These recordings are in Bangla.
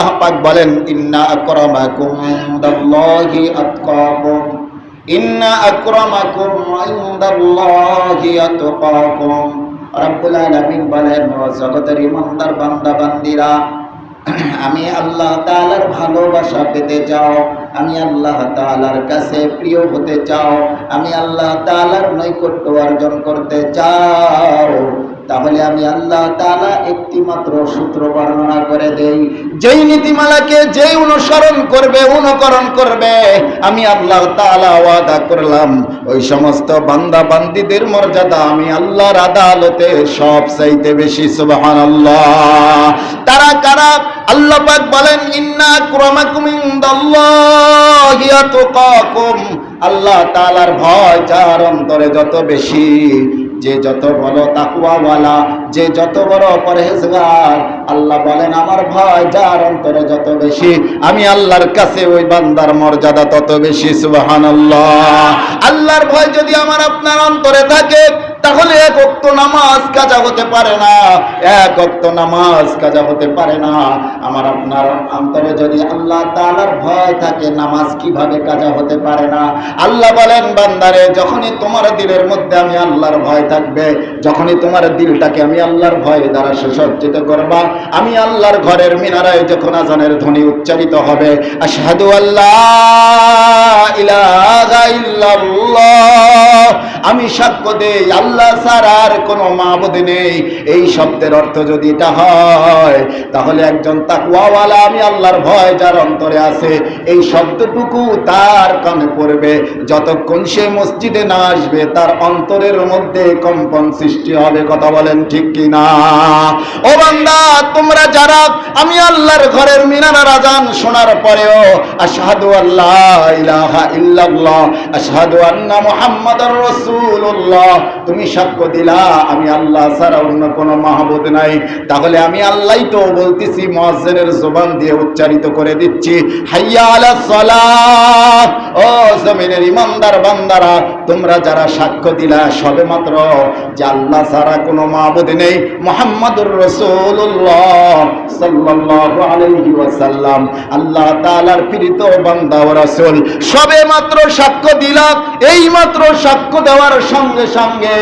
আল্লাহ পাক বলেন, ইন্না আকরামাকুম ইনদাল্লাহি আতকাকুম। ইন্না আকরামাকুম ইনদাল্লাহি আতকাকুম। রব্বুল আলামিন বলেন, ও জগতের ইমানদার বান্দা, বান্দিরা, আমি আল্লাহ তাআলার ভালোবাসা পেতে চাও। আমি আল্লাহ তাআলার কাছে প্রিয় হতে চাও। আমি আল্লাহ তাআলার নৈকট্য অর্জন করতে চাও। তাহলে আমি আল্লাহ তাআলা একটি মাত্র সূত্র বর্ণনা করে দেই। যেই নীতিমালাকে যেই অনুসরণ করবে, অনুকরণ করবে, আমি আল্লাহ তাআলা ওয়াদা করলাম। ওই সমস্ত বান্দা বান্দিদের মর্যাদা আমি আল্লাহর আদালতে সব চাইতে বেশি, সুবহানাল্লাহ। তারা কারা? আল্লাহ পাক বলেন, ইন্না আক্রামাকুম আল্লাহ তাআলার ভয় যার অন্তরে যত বেশি যে যত বড় তাকুয়াওয়ালা যে যত বড় পরহেজগার, আল্লাহ বলেন, আমার ভয় যার অন্তরে যত বেশি, আমি আল্লাহর কাছে ওই বান্দার মর্যাদা তত বেশি, সুবহানাল্লাহ। আল্লাহর ভয় যদি আমার আপনার অন্তরে থাকে তাহলে এক অক্ত নামাজ কাজা হতে পারে না। এক অক্ত নামাজ কাজা হতে পারে না। আমার আপনার অন্তরে যদি আল্লাহ তাআলার ভয় থাকে, নামাজ কীভাবে কাজা হতে পারে না? আল্লাহ বলেন, বান্দারে, যখনই তোমার দিলের মধ্যে আমি আল্লাহর ভয় থাকবে, যখনই তোমার দিলটাকে আমি আল্লাহর ভয় দ্বারা সুসজ্জিত করবা, আমি আল্লাহর ঘরের মিনারায় যখন আজানের ধ্বনি উচ্চারিত হবে, আশহাদু আল্লাহ আমি সাক্ষ্য দেই ছাড়া আর কোনো মাবুদ নেই। এই শব্দের অর্থ যদি এটা হয়, তাহলে একজন তাকওয়াওয়ালা আমি আল্লাহর ভয় যার অন্তরে আছে, এই শব্দটুকু তার কানে পড়বে। যতক্ষণ সে মসজিদে না আসবে, তার অন্তরের মধ্যে কম্পন সৃষ্টি হবে, কথা বলেন ঠিক কি না ও বান্দা, তোমরা যারা, আমি আল্লাহর ঘরের মিনারা রাজান শোনার পরেও আশহাদু আল্লাহ ইলাহা ইল্লাল্লাহ, আশহাদু আন্না মুহাম্মাদার রাসূলুল্লাহ, তুমি সাক্ষ্য দিলা আমি আল্লাহ ছাড়া অন্য কোনো মাহবুদ নাই। তাহলে আমি আল্লাহই তো বলতেছি, মুয়াজ্জিনের জবান দিয়ে উচ্চারিত করে দিচ্ছি, হাইয়া আলাস সালাহ ও জমিনের ইমানদার বান্দারা, তোমরা যারা সাক্ষ্য দিলা সবে মাত্র যে আল্লাহ ছাড়া কোনো মাহবুদ নেই। মুহাম্মাদুর রাসূলুল্লাহ সাল্লাল্লাহু আলাইহি ওয়াসাল্লাম, আল্লাহ তাআলার প্রীত বান্দা ও রাসূল সবে মাত্র সাক্ষ্য দিলাম। এই মাত্র সাক্ষ্য দেওয়ার সঙ্গে সঙ্গে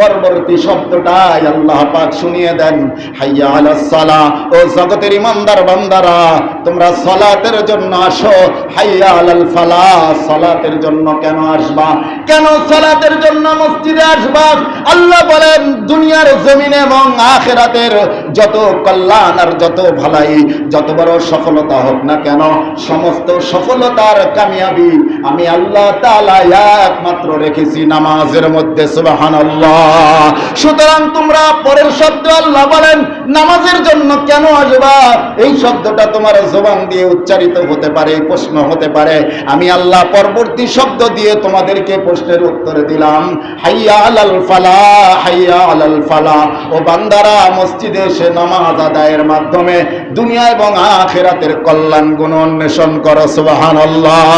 পরবর্তী শব্দটাই আল্লাহ পাক শুনিয়ে দেন। হাইয়া আলাস সালা। ও জগতের ইমানদার বান্দারা, তোমরা সলাতের জন্য আসো। হাইয়া আলাল ফালা। সলাতের জন্য কেন আসবা? কেন সালাতের জন্য মসজিদে আসবা? আল্লাহ বলেন, দুনিয়ার জমিনে এবং আখেরাতের যত কল্যাণ আর যত ভালাই, যত বড় সফলতা হোক না কেন, সমস্ত সফলতার কামিয়াবি আমি আল্লাহ একমাত্র রেখেছি নামাজের মধ্যে, সুবহানাল্লাহ। সুতরাং তোমরা পরের শব্দ আল্লাহ বলেন, নামাজের জন্য কেন আসবা? এই শব্দটা তোমার জবান দিয়ে উচ্চারিত হতে পারে, প্রশ্ন হতে পারে। আমি আল্লাহ পরবর্তী শব্দ দিয়ে তোমাদেরকে প্রশ্নের উত্তর দিলাম। হাইয়া আলাল ফালা ও বান্দারা, মসজিদে এসে নামাজ আদায়ের মাধ্যমে দুনিয়া এবং আখেরাতের কল্যাণ গুণ অন্বেষণ করো, সুবহানাল্লাহ।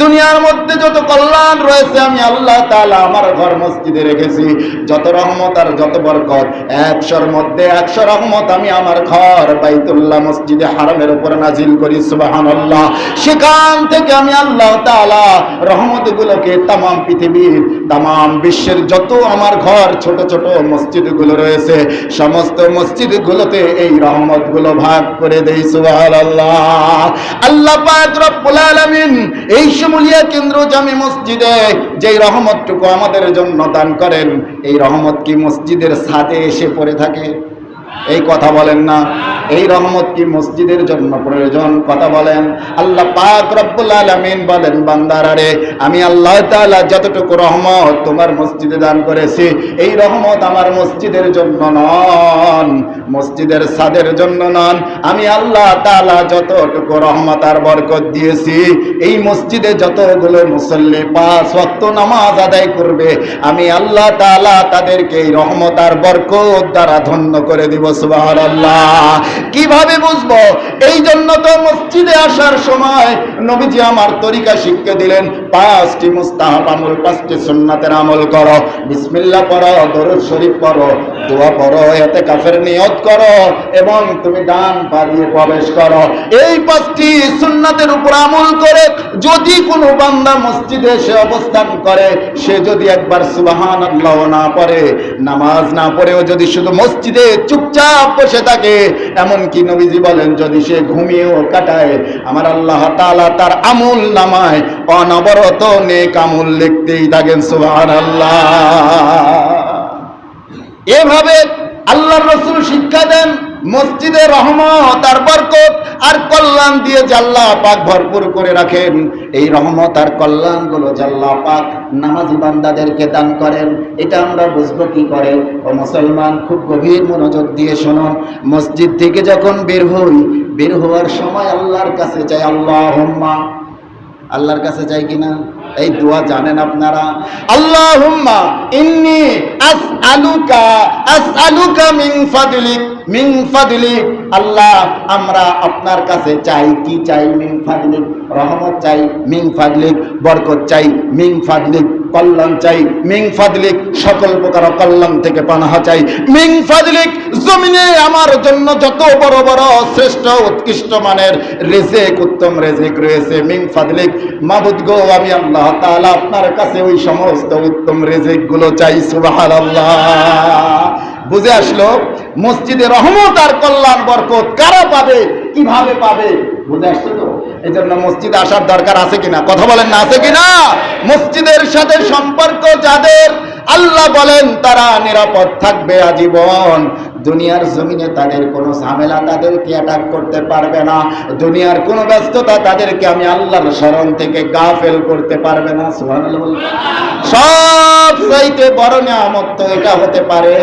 দুনিয়ার মধ্যে যত কল্যাণ রয়েছে, আমি আল্লাহ তাআলা আমার ঘর মসজিদে রেখেছি। যত রহমত আর যত বরকত, একশোর মধ্যে একশো রহমত আমি আমার ঘর বাইতুল্লাহ মসজিদে হারামের উপর নাজিল করি, সুবহানাল্লাহ। সেখান থেকে আমি আল্লাহ তাআলা রহমতগুলোকে তাম পৃথিবীর তাম বিশ্বের যত আমার ঘর ছোট ছোট মসজিদগুলো রয়েছে, সমস্ত মসজিদগুলোতে এই রহমতগুলো ভাগ করে দেই, সুবহানাল্লাহ। আল্লাহ আলামিন এই শিমুলিয়া কেন্দ্র জামি মসজিদে যেই রহমতটুকু আমাদের জন্য দান করেন, এই রহমত কি মসজিদের সাথে এসে পড়ে থাকে? এই কথা বলেন না। এই রহমত কি মসজিদের জন্য প্রয়োজন? কথা বলেন। আল্লাহ পাক রব্বুল আলামিন বলেন বান্দারারে আমি আল্লাহ তাআলা যতটুকু রহমত তোমার মসজিদে দান করেছি, এই রহমত আমার মসজিদের জন্য নন, মসজিদের সাদের জন্য নন। আমি আল্লাহ তাআলা যতটুকু রহমত আর বরকত দিয়েছি, এই মসজিদে যতগুলো মুসল্লি পাঁচ ওয়াক্ত নামাজ আদায় করবে, আমি আল্লাহ তাআলা তাদেরকে এই রহমত আর বরকত দ্বারা ধন্য করে দিব। সুবহানাল্লাহ। কীভাবে বুঝব? এই জন্য তো মসজিদে আসার সময় নবীজি আমার তরিকা শিখতে দিলেন, পাঁচটি মুস্তাহাব আমল, পাঁচটি সুন্নাতের আমল করো। বিসমিল্লাহ পড়ো, দরুদ শরীফ পড়ো, দোয়া পড়ো, এতে কাফের নিয়ত করো এবং তুমি ডান পা দিয়ে প্রবেশ করো। এই পাঁচটি সুন্নাতের উপর আমল করে যদি কোনো বান্দা মসজিদে এসে অবস্থান করে, সে যদি একবার সুবাহান আল্লাহ না পড়ে, নামাজ না পড়েও যদি শুধু মসজিদে চুপচাপ বসে থাকে। এমনকি নবীজি বলেন, যদি সে ঘুমিয়েও কাটায়, আমার আল্লাহ তালা তার আমুল নামায় অনবরত নেক আমুল লিখতেই থাকেন আল্লাহ এভাবে আল্লাহ রসুল শিক্ষা দেন। মসজিদে রহমত আর বরকত আর কল্যাণ দিয়ে জাল্লা পাক ভরপুর করে রাখেন। এই রহমত আর কল্যাণগুলো জাল্লা পাক নামাজি বান্দাদেরকে দান করেন। এটা আমরা বুঝব কি করে? ও মুসলমান, খুব গভীর মনোযোগ দিয়ে শুনুন। মসজিদ থেকে যখন বের হই, বের হওয়ার সময় আল্লাহর কাছে চাই আল্লাহ আল্লাহর কাছে চাই কিনা? এই দোয়া জানেন আপনারা। আল্লাহুম্মা ইন্নি আসআলুকা আসআলুকা মিন ফাদলিক মিন ফাদলিক। আল্লাহ, আমরা আপনার কাছে চাই, কি চাই? মিন ফাদলিক, রহমত চাই, মিন ফাদলিক, বরকত চাই, মিন ফাদলিক। কল্যাণ চাই। মিং ফাদলিক, সকল প্রকার কল্যাণ থেকে পানাহা চাই। মিং ফাদলিক, জমিনে আমার জন্য যত বড় বড় শ্রেষ্ঠ উৎকৃষ্ট মানের রেজেক, উত্তম রেজেক রয়েছে। মিং ফাদলিক, মাবুদ গো, আমি আল্লাহ তাআলা আপনার কাছে ওই সমস্ত উত্তম রেজেকগুলো চাই, সুবহানাল্লাহ। বুঝে আসলো? মসজিদে রহমত আর কল্যাণ বরকত কারা পাবে? কীভাবে পাবে? বুঝে আসলো তো? এই জন্য মসজিদ আসার দরকার আছে কিনা? কথা বলেন না, আছে কিনা? মসজিদের সাথে সম্পর্ক যাদের, আল্লাহ বলেন, তারা নিরাপদ থাকবে আজীবন। দুনিয়ার জমিনে তাদের কোনো ঝামেলা তাদেরকে অ্যাটাক করতে পারবে না। দুনিয়ার কোনো ব্যস্ততা তাদেরকে আমি আল্লাহর স্মরণ থেকে গাফেল করতে পারবে না সব চাইতে বড় নিয়ামত তো এটা হতে পারে।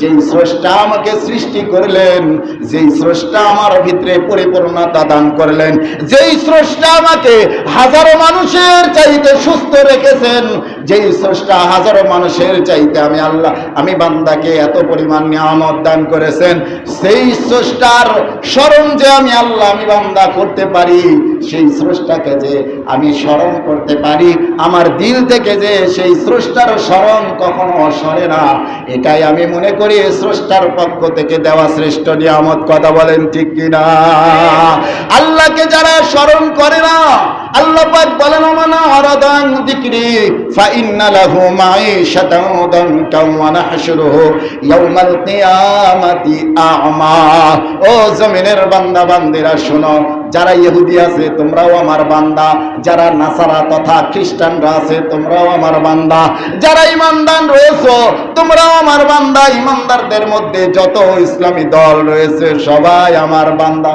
যেই স্রষ্টা আমাকে সৃষ্টি করলেন, যেই স্রষ্টা আমার ভিতরে পরিপূর্ণতা দান করলেন, যেই স্রষ্টা আমাকে হাজারো মানুষের চাইতে সুস্থ রেখেছেন, যেই স্রষ্টা হাজারো মানুষের চাইতে আমি আল্লাহ, আমি বান্দাকে এত পরিমাণ নিয়ামত দান করেছেন, সেই স্রষ্টার স্মরণ যে আমি আল্লাহ, আমি বান্দা করতে পারি। সেই স্রষ্টাকে যে আমি স্মরণ করতে পারি, আমার দিল থেকে যে সেই স্রষ্টার স্মরণ কখনো অসরে না। এটাই আমি মনে করি স্রষ্টার পক্ষ থেকে দেওয়া শ্রেষ্ঠ নিয়ামত। কথা বলেন ঠিক কিনা? আল্লাহকে যারা স্মরণ করে না আল্লাহ পাক বলেন মানা আরাদান যিকরি ফা ইন্না লাহু মাঈশাতান দানকাম ওয়া নাহশুরুহু ইয়াউমাল কিয়ামাতি আ'মা। ও জমিনের বান্দা, বান্দিরা, শোনো, যারা ইহুদি আছে, তোমরাও আমার বান্দা। যারা নাসারা তথা খ্রিস্টানরা আছে, তোমরাও আমার বান্দা। যারা ইমানদার রয়েছে, তোমরাও আমার বান্দা। ইমানদারদের মধ্যে যত ইসলামী দল রয়েছে, সবাই আমার বান্দা।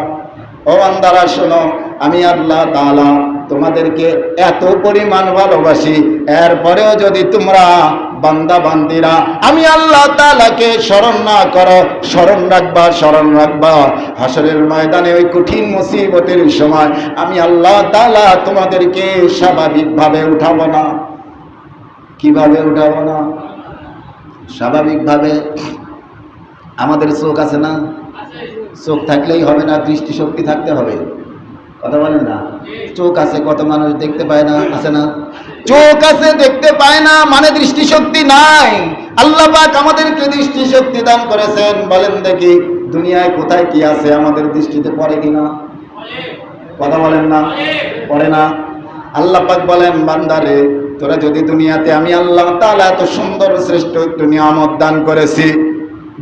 ও বান্দারা, শোনো আমি আল্লাহ তাআলা তোমাদেরকে এত পরিমাণ ভালোবাসি। এরপরেও যদি তোমরা বান্দা, বান্দিরা, আমি আল্লাহ তালাকে স্মরণ না করো, স্মরণ রাখবা স্মরণ রাখবা। হাসরের ময়দানে ওই কঠিন মুসিবতের সময় আমি আল্লাহ তালা তোমাদেরকে স্বাভাবিকভাবে উঠাবো না। কীভাবে উঠাবো না? স্বাভাবিকভাবে আমাদের চোখ আছে না? চোখ থাকলেই হবে না, দৃষ্টিশক্তি থাকতে হবে। কথা বলেন না। চোখ আছে, কত মানুষ দেখতে পায় না, আছে না? চোখ আছে, দেখতে পায় না মানে দৃষ্টিশক্তি নাই। আল্লাহ পাক আমাদেরকে দৃষ্টিশক্তি দান করেছেন। বলেন দেখি, দুনিয়ায় কোথায় কি আছে, আমাদের দৃষ্টিতে পড়ে কিনা? কথা বলেন না, পড়ে না। আল্লাহ পাক বলেন, বান্দারে, তোরা যদি দুনিয়াতে, আমি আল্লাহ তাআলা এত সুন্দর, শ্রেষ্ঠ একটু নিয়ামত দান করেছি।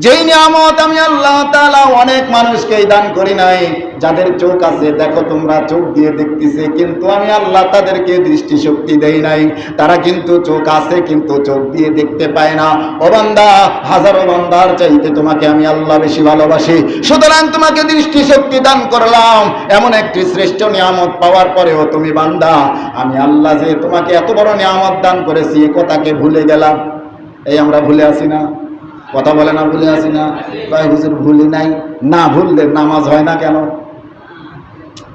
যেই নিয়ামত আমি আল্লাহ তাআলা অনেক মানুষকেই দান করি নাই, যাদের চোখ আছে, দেখো তোমরা চোখ দিয়ে দেখতেছে, কিন্তু আমি আল্লাহ তাদেরকে দৃষ্টিশক্তি দেই নাই। তারা কিন্তু চোখ আছে, কিন্তু চোখ দিয়ে দেখতে পায় না। ও বান্দা, হাজারো বান্দার চাইতে তোমাকে আমি আল্লাহ বেশি ভালোবাসি। সুতরাং তোমাকে দৃষ্টিশক্তি দান করলাম। এমন একটি শ্রেষ্ঠ নিয়ামত পাওয়ার পরেও তুমি বান্দা, আমি আল্লাহ যে তোমাকে এত বড় নিয়ামত দান করেছি কথাকে ভুলে গেলাম। এই আমরা ভুলে আসি না। কথা বলে না, ভুলে আসি না। কয় হুজুর, ভুলি নাই। না ভুললে নামাজ হয় না কেন?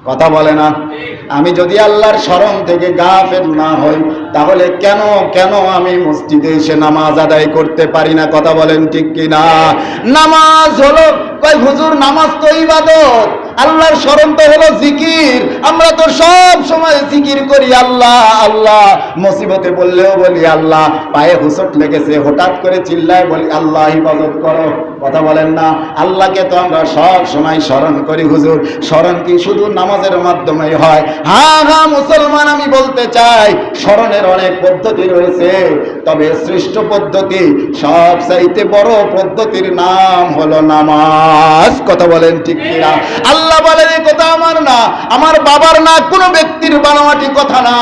কথা বলে না। আমি যদি আল্লাহর স্মরণ থেকে গা ফের না হই, তাহলে কেন কেন আমি মসজিদে এসে নামাজ আদায় করতে পারি না? কথা বলেন ঠিক কি না নামাজ হলো কয় হুজুর, নামাজ তো ইবাদত। আল্লাহর স্মরণ তো হলো জিকির। আমরা তো সব সময় জিকির করি, আল্লাহ আল্লাহ। মুসিবতে বললেও বলি, আল্লাহ। পায়ে হুসট লেগেছে, হঠাৎ করে চিল্লায় বলি, আল্লাহ ইবাদত করো। কথা বলেন না, আল্লাহকে তো আমরা সব সময় স্মরণ করি, হুজুর। স্মরণ কি শুধু নামাজের মাধ্যমে হয়? হ্যাঁ হ্যাঁ মুসলমান, আমি বলতে চাই, স্মরণের অনেক পদ্ধতি রয়েছে। তবে শ্রেষ্ঠ পদ্ধতি সব চাইতে বড় পদ্ধতির নাম হলো নামাজ। কথা বলেন ঠিক কিনা? আল্লাহ বলেন এই কথা আমার না। আমার বাবার না কোনো ব্যক্তির বানামাটি কথা না।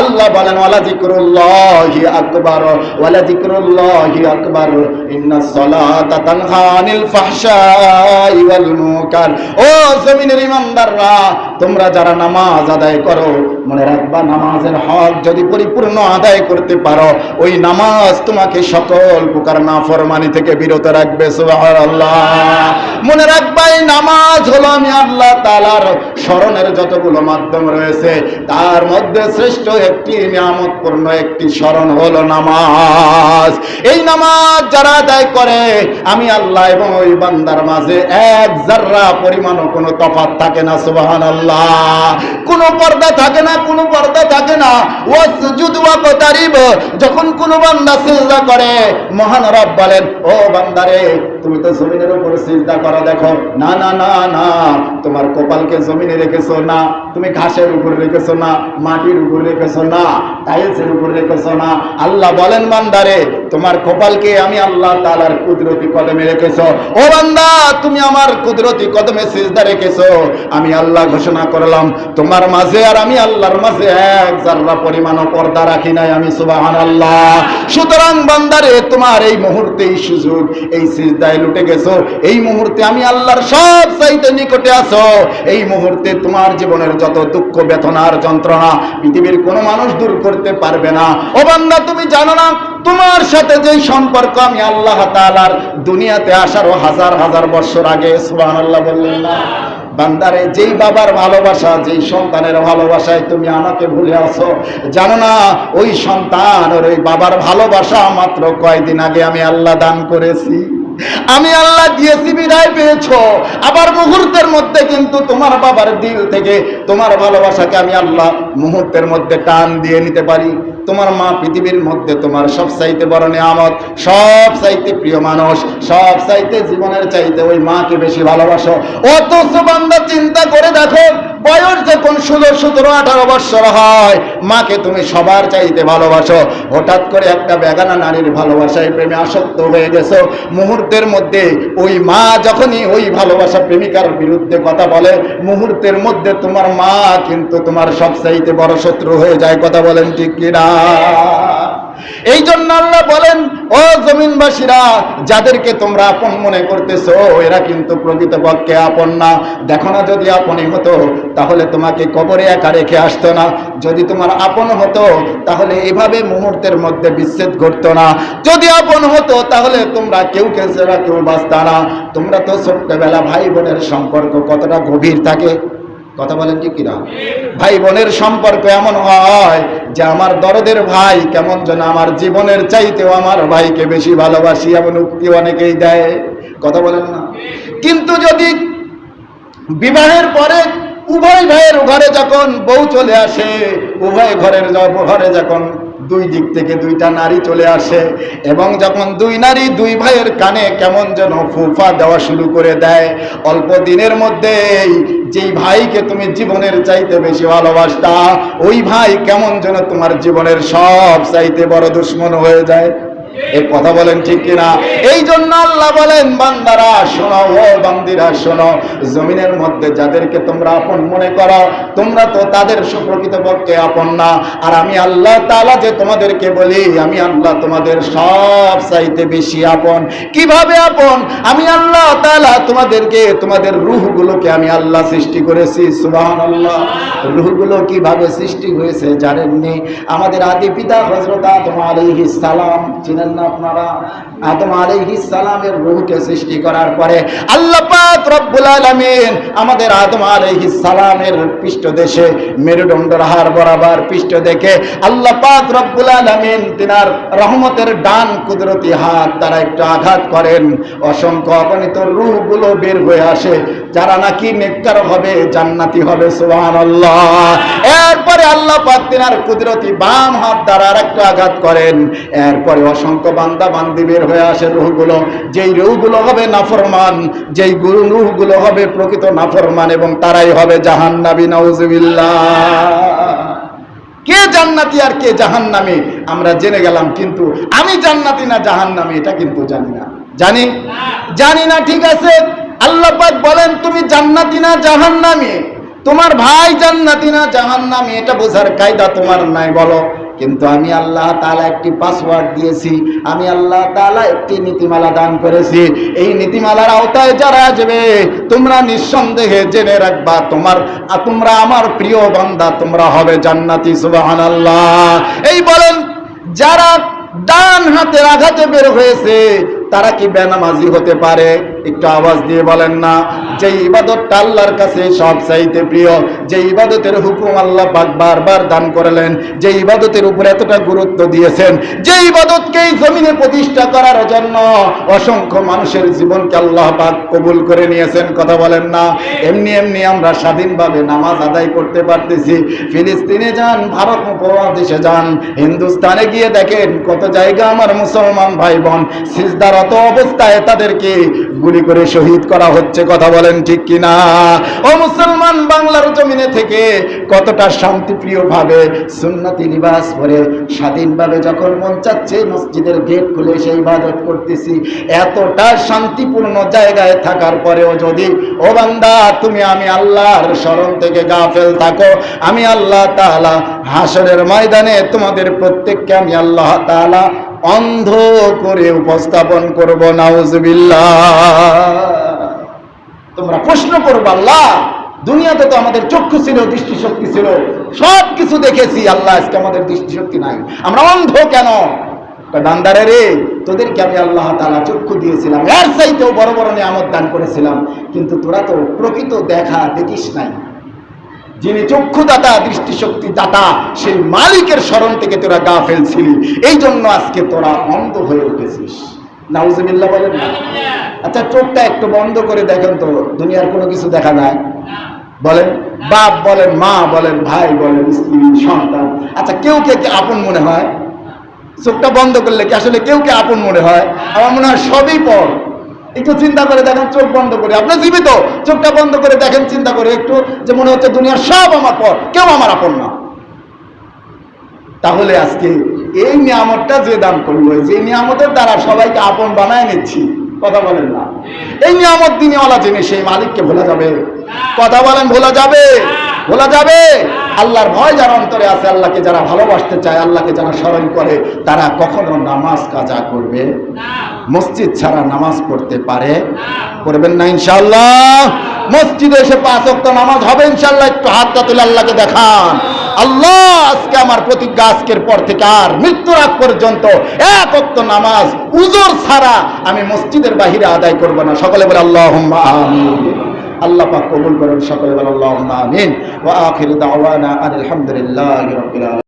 আল্লাহ বলেন, ওয়ালা জিক্রুল্লাহি আকবার, ওয়ালা জিক্রুল্লাহি আকবার ইন্নাস সালাতা তানহা আনিল ফাহশাই ওয়াল মুনকার। ও জমিনের ইমানদাররা, তোমরা যারা নামাজ আদায় করো, মনে রাখবা নামাজের হক যদি পরিপূর্ণ আদায় করতে পারো, ওই নামাজ তোমাকে সকল প্রকার নাফরমানি থেকে বিরত রাখবে, সুবহানাল্লাহ। মনে রাখবা, এই নামাজ হলো আমি আল্লাহ তাআলার স্মরণের যতগুলো মাধ্যম রয়েছে, তার মধ্যে শ্রেষ্ঠ একটি নিয়ামতপূর্ণ একটি স্মরণ হলো নামাজ। এই নামাজ যারা আদায় করে, আমি আল্লাহ এবং ওই বান্দার মাঝে এক জাররা পরিমাণও কোনো তফাত থাকে না সুবাহান আল্লাহ কোনো পর্দা থাকে না, কোনো পর্দা থাকে না। ওয়াসজুদ ওয়াকতারিব যখন কোনো বান্দা সিজদা করে, মহান রব বলেন, ও বান্দারে তুমি তো জমিনের উপর সিজদা করো, দেখো। না না না না। তোমার কপালকে জমিনে রেখেছো না, তুমি ঘাসের উপর রেখেছো না, মাটির উপর রেখেছো না, টাইলসের উপর রেখেছো না। আল্লাহ বলেন, বান্দারে, তোমার কপালকে আমি আল্লাহ তাআলার কুদরতি কদমে রেখেছো। ও বান্দা, তুমি আমার কুদরতি কদমে সিজদা রেখেছো। আমি আল্লাহ ঘোষণা করলাম, তোমার মাঝে আর আমি আল্লাহর মাঝে এক জাররা পরিমাণ পর্দা রাখি নাই আমি, সুবহানাল্লাহ। সুতরাং বান্দারে, তোমার এই মুহূর্তে এই সুযোগ, এই সিজদায় লুটে গেছো? এই মুহূর্তে আমি আল্লাহর সব চাইতে নিকটে আছো। এই মুহূর্তে তোমার জীবনের যত দুঃখ বেদনার যন্ত্রণা পৃথিবীর কোনো মানুষ দূর করতে পারবে না। ও বান্দা, তুমি জানো না, তোমার সাথে যেই সম্পর্ক আমি আল্লাহ তাআলার দুনিয়াতে আসারও হাজার হাজার বছর আগে, সুবহানাল্লাহ বললেন না। বান্দারে, যেই বাবার ভালোবাসা, যেই সন্তানের ভালোবাসায় তুমি আমাকে ভুলে আসো জানো না, ওই সন্তান আর ওই বাবার ভালোবাসা মাত্র কয়দিন আগে আমি আল্লাহ দান করেছি। আমি আল্লাহ দিয়েছি বিদায় পেয়েছ। আবার মুহূর্তের মধ্যে কিন্তু তোমার বাবার দিল থেকে তোমার ভালোবাসাকে আমি আল্লাহ মুহূর্তের মধ্যে টান দিয়ে নিতে পারি। তোমার মা পৃথিবীর মধ্যে তোমার সব চাইতে বড় নিয়ামত সব চাইতে প্রিয় মানুষ সব চাইতে জীবনের চাইতে ওই মাকে বেশি ভালোবাসো। অথচ বান্দা চিন্তা করে দেখো, বয়স যখন ষোলো, সতেরো, আঠারো বৎসর হয়, মাকে তুমি সবার চাইতে ভালোবাসো। হঠাৎ করে একটা বেগানা নারীর ভালোবাসায় প্রেমে আসক্ত হয়ে গেছো। মুহূর্তের মধ্যে ওই মা যখনই ওই ভালোবাসা প্রেমিকার বিরুদ্ধে কথা বলে, মুহূর্তের মধ্যে তোমার মা কিন্তু তোমার সব চাইতে বড় শত্রু হয়ে যায়, কথা বলেন ঠিক কিনা? এই জন্য আল্লাহ বলেন, ও জমিনবাসীরা, যাদেরকে তোমরা আপন মনে করতেছো, এরা কিন্তু প্রকৃতপক্ষে আপন না। দেখো না যদি আপনই হতো, তাহলে তোমাকে কবরে একা রেখে আসতো না। যদি তোমার আপন হতো, তাহলে এভাবে মুহূর্তের মধ্যে বিচ্ছেদ ঘটতো না। যদি আপন হতো, তাহলে তোমরা কেউ কেউ কেউ বাঁচতা না। তোমরা তো ছোট্টবেলা ভাই বোনের সম্পর্ক কতটা গভীর থাকে। কথা বলেন ঠিক কিনা? ভাই বোনের সম্পর্ক এমন হয় যে আমার দরদের ভাই কেমন যেন আমার জীবনের চাইতেও আমার ভাইকে বেশি ভালোবাসি এমন উক্তি অনেকেই দেয়। কথা বলেন না। কিন্তু যদি বিবাহের পরে উভয় ভাইয়ের ঘরে যখন বউ চলে আসে, উভয় ঘরের ঘরে যখন দুই দিক থেকে দুইটা নারী চলে আসে এবং যখন দুই নারী দুই ভাইয়ের কানে কেমন যেন ফুফা দেওয়া শুরু করে দেয়, অল্প দিনের মধ্যেই যেই ভাইকে তুমি জীবনের চাইতে বেশি ভালোবাসতা, ওই ভাই কেমন যেন তোমার জীবনের সব চাইতে বড় দুশ্মন হয়ে যায়। এই কথা বলেন ঠিক কিনা? এই জন্য আল্লাহ বলেন, বান্দারা শোনো ও বান্দিরা শোনো, জমিনের মধ্যে যাদেরকে তোমরা আপন মনে করো, তোমরা তো তাদের সুপ্রকৃত পক্ষে আপন না। আর আমি আল্লাহ তাআলা যে তোমাদেরকে বলি, আমি আল্লাহ তোমাদের সব চাইতে বেশি আপন। কীভাবে আপন? আমি আল্লাহ তাআলা তোমাদেরকে, তোমাদের রূহগুলোকে আমি আল্লাহ সৃষ্টি করেছি, সুবহানাল্লাহ। রূহগুলো কীভাবে সৃষ্টি হয়েছে জানেননি? আমাদের আদি পিতা হযরত আদম আলাইহিস সালাম চিনেন না আপনারা আদম আলাইহিস সালামের রূহকে সৃষ্টি করার পরে আল্লাহ পাক রব্বুল আলামিন আমাদের আদম আলাইহিস সালামের পৃষ্ঠদেশে মেরুদণ্ডের হাড় বরাবর পৃষ্ঠ দেখে আল্লাহ পাক রব্বুল আলামিন তিনার রহমতের ডান কুদরতি হাত দ্বারা একটু আঘাত করেন। অসংখ্য অগণিত রূহগুলো বের হয়ে আসে, যারা নাকি নেককার হবে, জান্নাতি হবে, সুবহানাল্লাহ। এরপরে আল্লাহ পাক তিনার কুদরতি বাম হাত দ্বারা আরেকটু আঘাত করেন। এরপরে অসংখ্য বান্দা বান্দি বের হয়ে আসে রুহগুলো, যেই রুহগুলো হবে নাফরমান, যেই গুরু রুহগুলো হবে প্রকৃত নাফরমান এবং তারাই হবে জাহান্নাবী নাউজুবিল্লাহ। কে জান্নাতি আর কে জাহান্নামী? আমরা জেনে গেলাম কিন্তু আমি জান্নাতি না জাহান্নামী, এটা কিন্তু জানি না। জানি? জানি না, ঠিক আছে? আল্লাপাক বলেন, তুমি জান্নাতি না জাহান্নামী? তোমার ভাই জান্নাতি না জাহান্নামী, এটা বোঝার কায়দা তোমার নাই, বলো। কিন্তু আমি আল্লাহ তালা একটি পাসওয়ার্ড দিয়েছি, আমি আল্লাহ তাআলা একটি নীতিমালা দান করেছি। এই নীতিমালার আওতায় যারা আসবে, তোমরা নিঃসন্দেহে জেনে রাখবা, তোমার তোমরা আমার প্রিয় বান্দা, তোমরা হবে জান্নাতি সুবাহান আল্লাহ এই বলেন, যারা ডান হাতের আঘাতে বের হয়েছে, তারা কি বেনামাজি হতে পারে? একটু আওয়াজ দিয়ে বলেন না, যে ইবাদতটা আল্লাহর কাছে সব চাইতে প্রিয়, যে ইবাদতের হুকুম আল্লাহ পাক বারবার দান করলেন, যে ইবাদতের উপরে এতটা গুরুত্ব দিয়েছেন, যে ইবাদতকে এই জমিনে প্রতিষ্ঠা করার জন্য অসংখ্য মানুষের জীবনকে আল্লাহ পাক কবুল করে নিয়েছেন, কথা বলেন না। এমনি এমনি আমরা স্বাধীনভাবে নামাজ আদায় করতে পারতেছি, ফিলিস্তিনে যান, ভারত উপমহাদেশে যান, হিন্দুস্তানে গিয়ে দেখেন কত জায়গা আমার মুসলমান ভাই বোন, সিজদারত অবস্থায় তাদেরকে গুলি করে শহীদ করা হচ্ছে, কথা বলেন ঠিক কিনা? ও মুসলমান, বাংলার জমিনে থেকে কতটা শান্তিপ্রিয় ভাবে সুন্নতি লিবাস পরে স্বাধীনভাবে যখন মন চাচ্ছে মসজিদের গেট খুলে সেই ইবাদত করতেছি, এতটা শান্তিপূর্ণ জায়গায় থাকার পরেও যদি, ও বান্দা, তুমি আমি আল্লাহর স্মরণ থেকে গাফেল থাকো, আমি আল্লাহ তাআলা হাসরের ময়দানে তোমাদের প্রত্যেককে আমি আল্লাহ তাআলা অন্ধ করে উপস্থাপন করব, নাউজুবিল্লাহ। তোমরা প্রশ্ন করব, আল্লাহ, দুনিয়াতে তো আমাদের চক্ষু ছিল, দৃষ্টিশক্তি ছিল সব কিছু দেখেছি, আল্লাহ, আজকে আমাদের দৃষ্টিশক্তি নাই। আমরা অন্ধ কেন? বান্দারে রে, তোদেরকে আমি আল্লাহ তালা চক্ষু দিয়েছিলাম, এর চাইতেও বড় বড় নিয়ামত দান করেছিলাম, কিন্তু তোরা তো প্রকৃত দেখা দেখিস নাই। যিনি চক্ষুদাতা, দৃষ্টিশক্তি দাতা, সেই মালিকের স্মরণ থেকে তোরা গা ফেলছিলি। এই জন্য আজকে তোরা অন্ধ হয়ে উঠেছিস। নাউজুবিল্লাহ বলেন না। আচ্ছা চোখটা একটু বন্ধ করে দেখেন তো, দুনিয়ার কোনো কিছু দেখা যায় বলেন, বাপ বলেন, মা বলেন, ভাই বলেন, স্ত্রী, সন্তান। আচ্ছা কেউ কে আপন মনে হয়? চোখটা বন্ধ করলে কি আসলে কেউ কে আপন মনে হয়? আমার মনে হয় সবই পর। একটু চিন্তা করে দেখেন, চোখ বন্ধ করে। আপনি জীবিত? চোখটা বন্ধ করে দেখেন, চিন্তা করে একটু যে মনে হচ্ছে দুনিয়ার সব আমার পর। কেউ আমার আপন না। তাহলে আজকে এই নিয়ামতটা যে দান করল, যে নিয়ামতের দ্বারা সবাইকে আপন বানায় নিচ্ছি, কথা বলেন না। এই নিয়ামত দিনেওয়ালা জিনিস সেই মালিককে ভোলা যাবে। কথা বলেন, ভোলা যাবে। ভোলা যাবে, আল্লাহর ভয় যারা অন্তরে আছে, আল্লাহকে যারা ভালোবাসতে চায়, আল্লাহকে যারা স্মরণ করে, তারা কখনো নামাজ কাজা করবে মসজিদ ছাড়া নামাজ পড়তে পারে করবেন না ইনশাল্লাহ মসজিদে এসে পাঁচ অক্ট নামাজ হবে ইনশাল্লাহ একটু হাতটা তুলে আল্লাহকে দেখান। আল্লাহ, আজকে আমার প্রতিজ্ঞা আজকের পর থেকে আর মৃত্যুর আগ পর্যন্ত এক অক্ত নামাজ, উজোর ছাড়া আমি মসজিদের বাহিরে আদায় করব না। সকলে বলে আল্লাহ আমিন। আল্লাহ পাক কবুল করেন সকলে বলে আল্লাহ আমিন। ওয়া আখির দাওয়ানা আলহামদুলিল্লাহি রাব্বিল আলামিন।